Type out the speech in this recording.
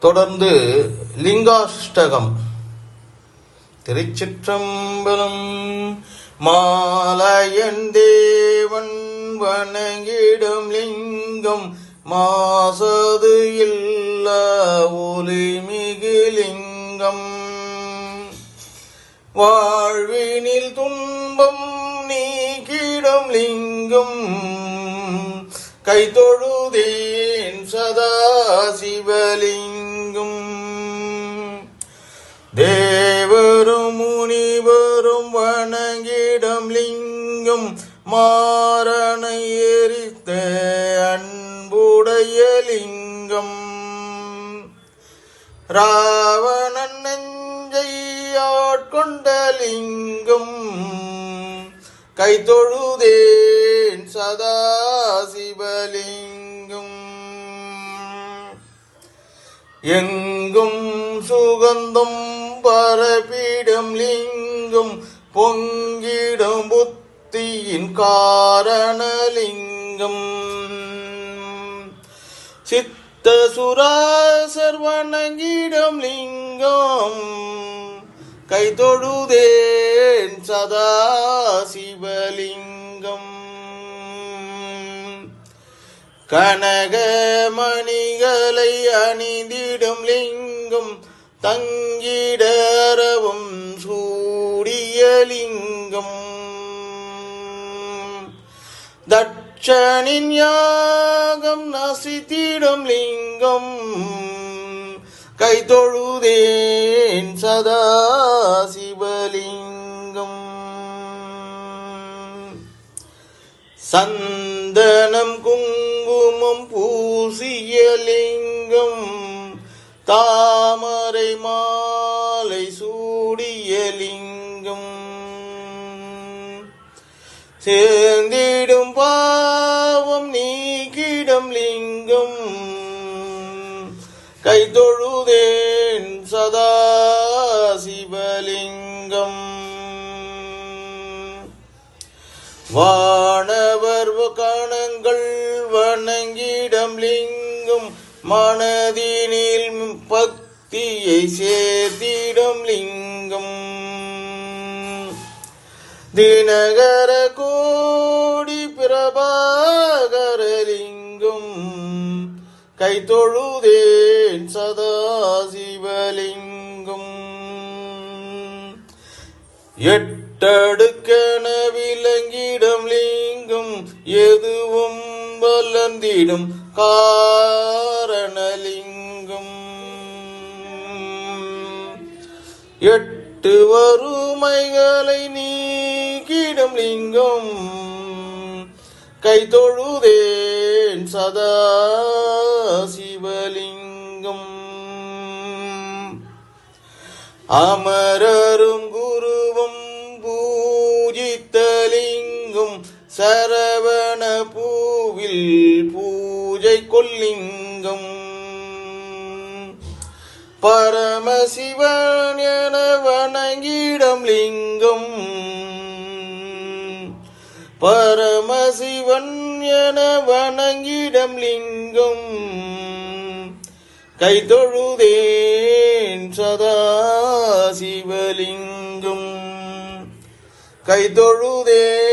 தொடர்ந்து லிங்காஷ்டகம். திருச்சிற்றம்பலம் மாலையன் தேவன் வணங்கிடும் லிங்கம் மாசது இல்ல ஒளிமிகு லிங்கம். வாழ்வினில் துன்பம் நீக்கிடும் லிங்கம் கைதொழுதேன் சதா சிவலிங்கம் முனிவரும் வணங்கிடம் லிங்கம் மாறனை எரித்த அன்புடைய லிங்கம். ராவணன் நெஞ்சை ஆட்கொண்ட லிங்கம் கை தொழுதேன் சதா சிவலிங்கம் எங்கும் சுகந்தம் பரப்பி பொங்கிடும் புத்தியின் காரணலிங்கம். சித்த சுராசர் வணங்கிடும் லிங்கம். கை தொழுதேன் சதா சிவலிங்கம் கனகமணிகளை அணிந்திடும் லிங்கம் தங்கிடரவும் சூடி லிங்கம் தட்சனின் யாகம் நசித்திடும் லிங்கம். கை தொழுதேன் சதா சிவலிங்கம். சந்தனம் குங்குமம் பூசிய லிங்கம். தாமரை மா சேர்ந்திடும் பாவம் நீக்கிடும் லிங்கம். கை தொழுதேன் சதா சிவலிங்கம். வானவர் கணங்கள் வணங்கிடம் லிங்கம் மனதினில் பக்தியை சேர்த்திடம் லிங்கம். தினகர கை தொழுதேன் சதா சிவலிங்கம். எட்டடுக்கன விலங்கிடம் லிங்கம் எதுவும் வளர்ந்திடும் காரணலிங்கம். எட்டு வறுமைகளை நீக்கிடும் லிங்கம் கை தொழுதேன் சதா சிவலிங்கம். அமரரும் குருவும் பூஜித்தலிங்கும். சரவண பூவில் பூஜை கொல்லிங்கம் பரமசிவன் என வணங்கிடம் லிங்கம். பரமசிவன் என வணங்கிடம் லிங்கம். கை தொழுதேன் சதா சிவலிங்கம். கை தொழுதேன்